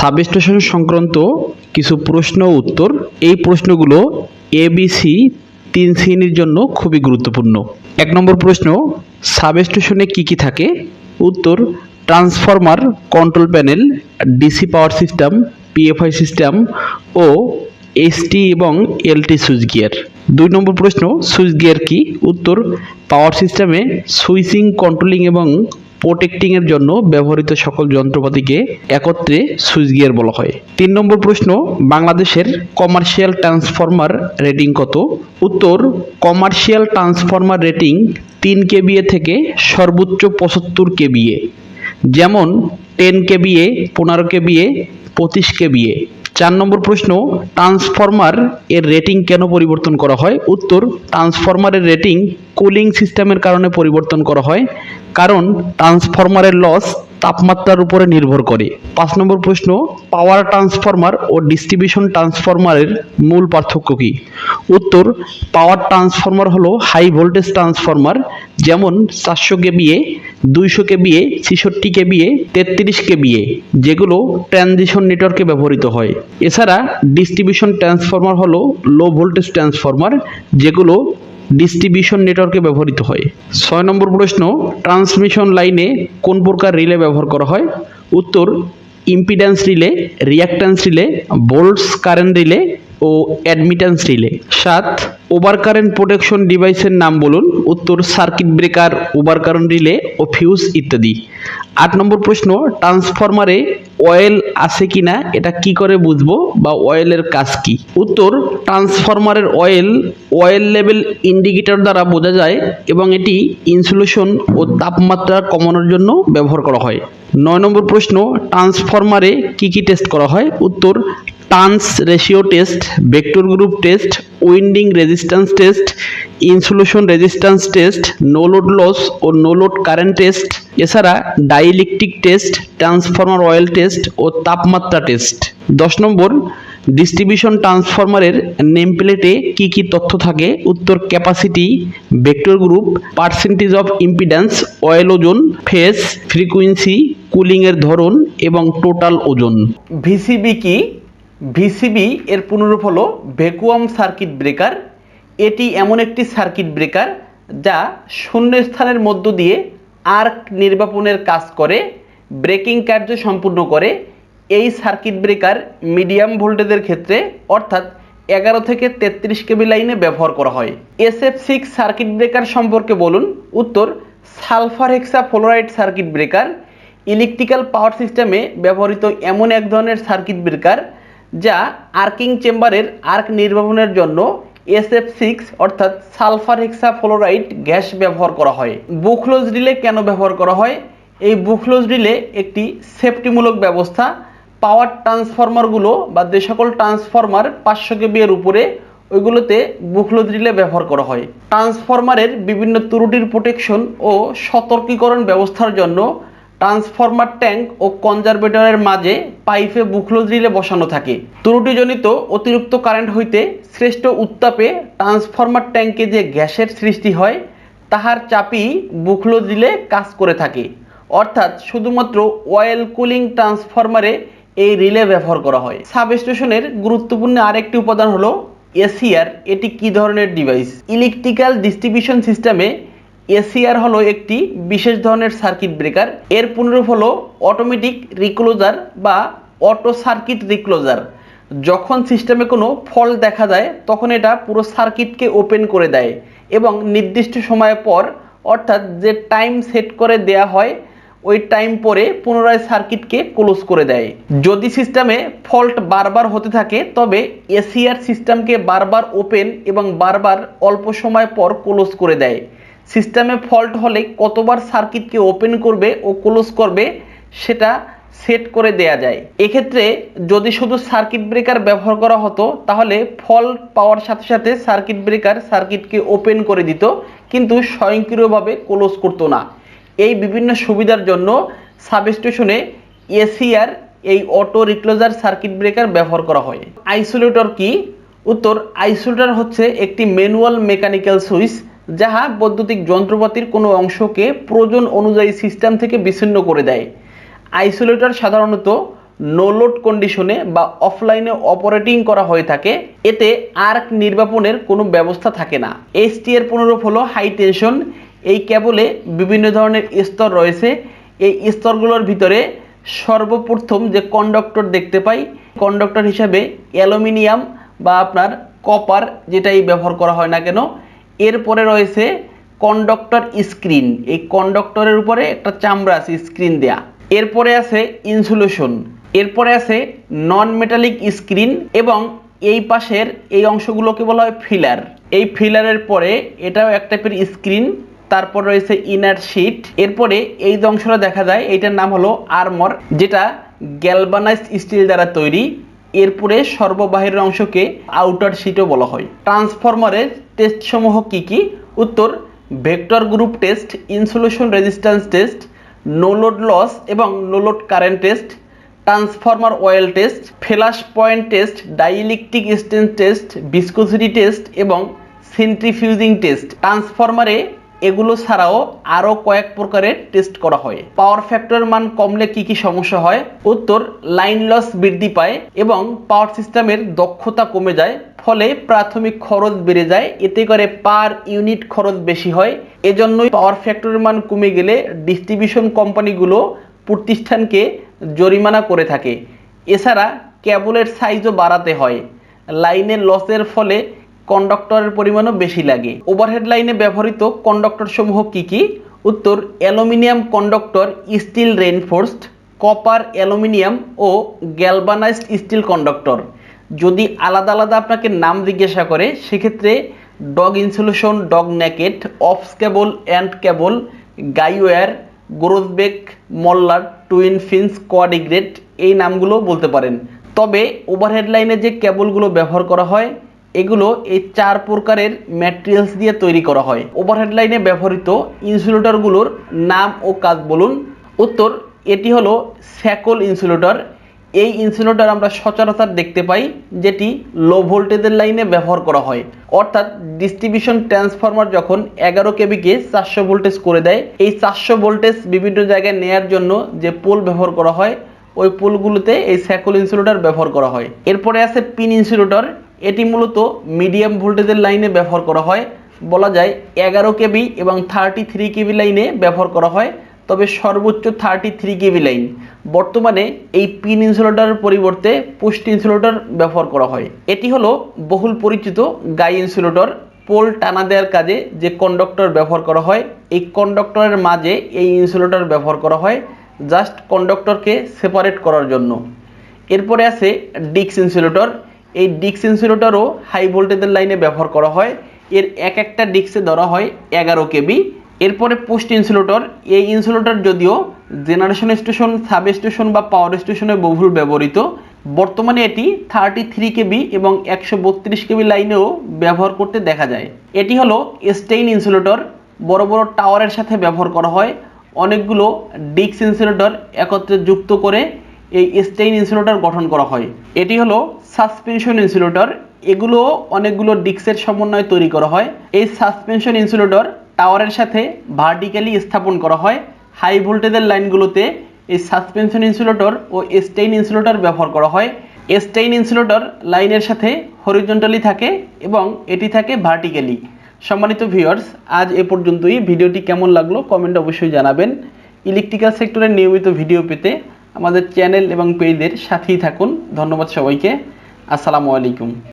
Substation সংক্রান্ত কিছু প্রশ্ন উত্তর। এই প্রশ্নগুলো এবিসি তিন শ্রেণির জন্য খুবই গুরুত্বপূর্ণ। এক নম্বর প্রশ্ন, সাবস্টেশনে কি কি থাকে? উত্তর, transformer, control panel, DC power system, PFI system ও এসটি এবং এলটি সুইচ গিয়ার। দুই নম্বর প্রশ্ন, সুইচ গিয়ার কি? উত্তর, পাওয়ার সিস্টেমে সুইচিং, কন্ট্রোলিং এবং প্রোটেক্টিংয়ের জন্য ব্যবহৃত সকল যন্ত্রপাতিকে একত্রে সুইচ গিয়ার বলা হয়। তিন নম্বর প্রশ্ন, বাংলাদেশের কমার্শিয়াল ট্রান্সফরমার রেটিং কত? উত্তর, কমার্শিয়াল ট্রান্সফরমার রেটিং তিন কেবিএ থেকে সর্বোচ্চ পঁচাত্তর কেবিএ। যেমন, টেন কেবিএ, পনেরো কেবিএ, পঁচিশ কেবিএ। চার নম্বর প্রশ্ন, ট্রান্সফরমার এর রেটিং কেন পরিবর্তন করা হয়? উত্তর ট্রান্সফরমারের রেটিং কুলিং সিস্টেমের কারণে পরিবর্তন করা হয়। কারণ ট্রান্সফরমারের লস তাপমাত্রার উপরে নির্ভর করে। পাঁচ নম্বর প্রশ্ন পাওয়ার ট্রান্সফরমার ও ডিস্ট্রিবিউশন ট্রান্সফরমারের মূল পার্থক্য কী? উত্তর পাওয়ার ট্রান্সফরমার হলো হাই ভোল্টেজ ট্রান্সফরমার যেমন চারশো কেবিএ দুইশো কেবিএ ছেষট্টি কেবিএ তেত্রিশ কেবিএ যেগুলো ট্রানজিশন নেটওয়ার্কে ব্যবহৃত হয়। এছাড়া ডিস্ট্রিবিউশন ট্রান্সফরমার হলো লো ভোল্টেজ ট্রান্সফরমার যেগুলো ডিস্ট্রিবিউশন নেটওয়ার্কে ব্যবহৃত হয়। ছয় নম্বর প্রশ্ন, ট্রান্সমিশন লাইনে কোন প্রকার রিলে ব্যবহার করা হয়? উত্তর impedance relay reactance relay, volts current relay ও অ্যাডমিটেন্স রিলে। সাত ওভার কারেন্ট প্রোটেকশন ডিভাইসের নাম বলুন, উত্তর circuit breaker over current relay ও ফিউজ ইত্যাদি। আট নম্বর প্রশ্ন ট্রান্সফরমারে অয়েল আছে কিনা, এটা কি করে বুঝব বা অয়েলের কাজ কি? উত্তর ট্রান্সফরমারের অয়েল অয়েল লেভেল ইন্ডিকেটর দ্বারা বোঝা যায় এবং এটি ইনসুলেশন ও তাপমাত্রা কমানোর জন্য ব্যবহার করা হয়। নয় নম্বর প্রশ্ন ট্রান্সফরমারে কি কি টেস্ট করা হয়? উত্তর turns ratio test vector group test winding resistance test insulation resistance test no load loss ও নো লোড কারেন্ট টেস্ট এছাড়া dielectric test transformer oil test ও তাপমাত্রা টেস্ট দশ নম্বর ডিস্ট্রিবিউশন ট্রান্সফরমারের নেম প্লেটে কী কী তথ্য থাকে? উত্তর capacity vector group percentage of impedance oil ওজন phase frequency কুলিংয়ের ধরন এবং টোটাল ওজন। ভিসিবি কি? ভিসিবি এর পুনরূপ হলো ভ্যাকুয়াম সার্কিট ব্রেকার এটি এমন একটি সার্কিট ব্রেকার যা শূন্যস্থানের মধ্য দিয়ে আর্ক নির্বাপনের কাজ করে ব্রেকিং কার্য সম্পূর্ণ করে। এই সার্কিট ব্রেকার মিডিয়াম ভোল্টেজের ক্ষেত্রে অর্থাৎ এগারো থেকে তেত্রিশ কেবি লাইনে ব্যবহার করা হয়। এসএফ সিক্স সার্কিট ব্রেকার সম্পর্কে বলুন। উত্তর sulphur hexafluoride circuit breaker electrical power সিস্টেমে ব্যবহৃত এমন এক ধরনের সার্কিট ব্রেকার যা আর্কিং চেম্বারের আর্ক নির্বাপনের জন্য এসএফ সিক্স অর্থাৎ সালফার হেক্সা ফ্লোরাইড গ্যাস ব্যবহার করা হয়। বুকলোজ রিলে কেন ব্যবহার করা হয়? এই বুকলোজ রিলে একটি সেফটিমূলক ব্যবস্থা। পাওয়ার ট্রান্সফরমারগুলো বা যে সকল ট্রান্সফরমার পাঁচশো কেবি এর উপরে, ওইগুলোতে বুকলোজ রিলে ব্যবহার করা হয়। ট্রান্সফরমারের বিভিন্ন ত্রুটির প্রোটেকশন ও সতর্কীকরণ ব্যবস্থার জন্য ট্রান্সফরমার ট্যাঙ্ক ও কনজারভেটরের মাঝে পাইপে বুকলোজ রিলে বসানো থাকে। ত্রুটিজনিত অতিরিক্ত কারেন্ট হইতে শ্রেষ্ঠ উত্তাপে ট্রান্সফরমার ট্যাঙ্কে যে গ্যাসের সৃষ্টি হয়, তাহার চাপই বুকলোজ রিলে কাজ করে থাকে। অর্থাৎ শুধুমাত্র অয়েল কুলিং ট্রান্সফরমারে এই রিলে ব্যবহার করা হয়। সাবস্টেশনের গুরুত্বপূর্ণ আরেকটি উপাদান হলো এসিআর। এটি কি ধরনের ডিভাইস? ইলেকট্রিক্যাল ডিস্ট্রিবিউশন সিস্টেমে এসিআর হলো একটি বিশেষ ধরনের সার্কিট ব্রেকার। এর পুনরূপ হলো অটোমেটিক রিক্লোজার বা অটো সার্কিট রিক্লোজার যখন সিস্টেমে কোনো ফল্ট দেখা যায়, তখন এটা পুরো সার্কিটকে ওপেন করে দেয় এবং নির্দিষ্ট সময় পর, অর্থাৎ যে টাইম সেট করে দেয়া হয়, ওই টাইম পরে পুনরায় সার্কিটকে ক্লোজ করে দেয়। যদি সিস্টেমে ফল্ট বারবার হতে থাকে, তবে এসিআর সিস্টেমকে বারবার ওপেন এবং বারবার অল্প সময় পর ক্লোজ করে দেয়। সিস্টেমে ফল্ট হলে কতবার সার্কিটকে ওপেন করবে ও ক্লোজ করবে সেটা সেট করে দেয়া যায়। এক্ষেত্রে যদি শুধু সার্কিট ব্রেকার ব্যবহার করা হতো, তাহলে ফল্ট পাওয়ার সাথে সাথে সার্কিট ব্রেকার সার্কিটকে ওপেন করে দিত, কিন্তু স্বয়ংক্রিয়ভাবে ক্লোজ করতো না। এই বিভিন্ন সুবিধার জন্য সাবস্টেশনে এসিআর এই অটো রিক্লোজার সার্কিট ব্রেকার ব্যবহার করা হয়। আইসোলেটর কি? উত্তর আইসোলেটর হচ্ছে একটি ম্যানুয়াল মেকানিক্যাল সুইচ যাহা বৈদ্যুতিক যন্ত্রপাতির কোনো অংশকে প্রয়োজন অনুযায়ী সিস্টেম থেকে বিচ্ছিন্ন করে দেয়। আইসোলেটর সাধারণত নো লোড কন্ডিশনে বা অফলাইনে অপারেটিং করা হয়ে থাকে। এতে আর্ক নির্বাপনের কোনো ব্যবস্থা থাকে না। এসটি এর পুনরূপ হলো হাই টেনশন এই কেবলে বিভিন্ন ধরনের স্তর রয়েছে। এই স্তরগুলোর ভিতরে সর্বপ্রথম যে কন্ডাক্টর দেখতে পাই কন্ডাক্টর হিসাবে অ্যালুমিনিয়াম বা আপনার কপার যেটাই ব্যবহার করা হয় না কেন এরপরে রয়েছে কন্ডাক্টর স্ক্রিন এই কন্ডাক্টরের উপরে একটা চামড়া আছে স্ক্রিন দেয়া। এরপরে আছে ইনসুলেশন এরপরে আছে নন মেটালিক স্ক্রিন এবং এই পাশের এই অংশগুলোকে বলা হয় ফিলার এই ফিলারের পরে এটাও এক টাইপের স্ক্রিন তারপর রয়েছে ইনার শিট এরপরে এই যে অংশটা দেখা যায়, এইটার নাম হলো আর্মর যেটা গ্যালবানাইজ স্টিল দ্বারা তৈরি। এরপরে সর্ববাহিরের অংশকে আউটার শিটও বলা হয়। ট্রান্সফরমারের টেস্ট সমূহ কি কি? উত্তর vector group test insulation resistance test no load loss এবং no load current test transformer oil test flash point test dielectric strength test viscosity test এবং সেন্ট্রিফিউজিং টেস্ট ট্রান্সফরমারে এগুলো ছাড়াও আরও কয়েক প্রকারের টেস্ট করা হয়। পাওয়ার ফ্যাক্টরের মান কমলে কি কি সমস্যা হয়? উত্তর লাইন লস বৃদ্ধি পায় এবং পাওয়ার সিস্টেমের দক্ষতা কমে যায়, ফলে প্রাথমিক খরচ বেড়ে যায়। এতে করে পার ইউনিট খরচ বেশি হয়। এজন্যই পাওয়ার ফ্যাক্টরের মান কমে গেলে ডিস্ট্রিবিউশন কোম্পানিগুলো প্রতিষ্ঠানকে জরিমানা করে থাকে। এছাড়া কেবলের সাইজও বাড়াতে হয়। লাইনের লসের ফলে কন্ডাক্টরের পরিমাণও বেশি লাগে। ওভারহেড লাইনে ব্যবহৃত কন্ডাক্টর সমূহ কী কি? উত্তর, aluminium conductor, steel reinforced copper, aluminium ও গ্যালবানাইজড স্টিল কন্ডাক্টর। যদি আলাদা আলাদা আপনাকে নাম জিজ্ঞাসা করে, সেক্ষেত্রে dog insulation, dog naked অফস cable and cable guy wire গ্রোথবেক, মল্লার, টুইন ফিন্স কোয়াডিগ্রেট, এই নামগুলো বলতে পারেন। তবে ওভারহেড লাইনে যে কেবলগুলো ব্যবহার করা হয় এগুলো এই চার প্রকারের ম্যাটেরিয়ালস দিয়ে তৈরি করা হয়। ওভারহেড লাইনে ব্যবহৃত ইনসুলেটরগুলোর নাম ও কাজ বলুন। উত্তর, এটি হলো স্যাকল ইনসুলেটর এই ইনসুলেটর আমরা সচরাচর দেখতে পাই, যেটি লো ভোল্টেজের লাইনে ব্যবহার করা হয়। অর্থাৎ ডিস্ট্রিবিউশন ট্রান্সফরমার যখন এগারো কেবিকে চারশো ভোল্টেজ করে দেয়, এই চারশো ভোল্টেজ বিভিন্ন জায়গায় নেয়ার জন্য যে পোল ব্যবহার করা হয়, ওই পোলগুলোতে এই স্যাকল ইনসুলেটর ব্যবহার করা হয়। এরপরে আছে পিন ইনসুলেটর এটি মূলত মিডিয়াম ভোল্টেজের লাইনে ব্যবহার করা হয়। বলা যায় এগারো কেবি এবং থার্টি থ্রি কেবি লাইনে ব্যবহার করা হয়, তবে সর্বোচ্চ থার্টি থ্রি কেবি লাইন। বর্তমানে এই পিন ইনসুলেটরের পরিবর্তে পোস্ট ইনসুলেটর ব্যবহার করা হয়। এটি হলো বহুল পরিচিত গাই ইনসুলেটর, পোল টানা দেওয়ার কাজে যে কন্ডাক্টর ব্যবহার করা হয়, এই কন্ডাক্টরের মাঝে এই ইনসুলেটর ব্যবহার করা হয় জাস্ট কন্ডাক্টরকে সেপারেট করার জন্য। এরপরে আছে ডিক্স ইনসুলেটর। এই ডিক্স ইনসুলেটরও হাই ভোল্টেজের লাইনে ব্যবহার করা হয়। এর এক একটা ডিক্সে ধরা হয় এগারো কেবি। এরপরে পোস্ট ইনসুলেটর এই ইনসুলেটর যদিও জেনারেশন স্টেশন সাব স্টেশন বা পাওয়ার স্টেশনে বহুল ব্যবহৃত, বর্তমানে এটি থার্টি থ্রি কেবি এবং একশো বত্রিশ কেবি লাইনেও ব্যবহার করতে দেখা যায়। এটি হলো স্টেইন ইনসুলেটর বড় বড় টাওয়ারের সাথে ব্যবহার করা হয়। অনেকগুলো ডিক্স ইনসুলেটর একত্রে যুক্ত করে এই স্টেইন ইনসুলেটর গঠন করা হয়। এটি হলো সাসপেনশন ইনসুলেটর এগুলো অনেকগুলো ডিক্সের সমন্বয়ে তৈরি করা হয়। এই সাসপেনশন ইনসুলেটর টাওয়ারের সাথে ভার্টিক্যালি স্থাপন করা হয়। হাই ভোল্টেজের লাইনগুলোতে এই সাসপেনশন ইনসুলেটর ও স্টেইন ইনসুলেটর ব্যবহার করা হয়। স্টেইন ইনসুলেটর লাইনের সাথে হরিজন্টালি থাকে এবং এটি থাকে ভার্টিক্যালি সম্মানিত ভিউয়ার্স আজ এ পর্যন্তই। ভিডিওটি কেমন লাগল কমেন্ট অবশ্যই জানাবেন। ইলেকট্রিক্যাল সেক্টরের নিয়মিত ভিডিও পেতে আমাদের চ্যানেল এবং পেজের সাথেই থাকুন। ধন্যবাদ সবাইকে। আসসালামু আলাইকুম।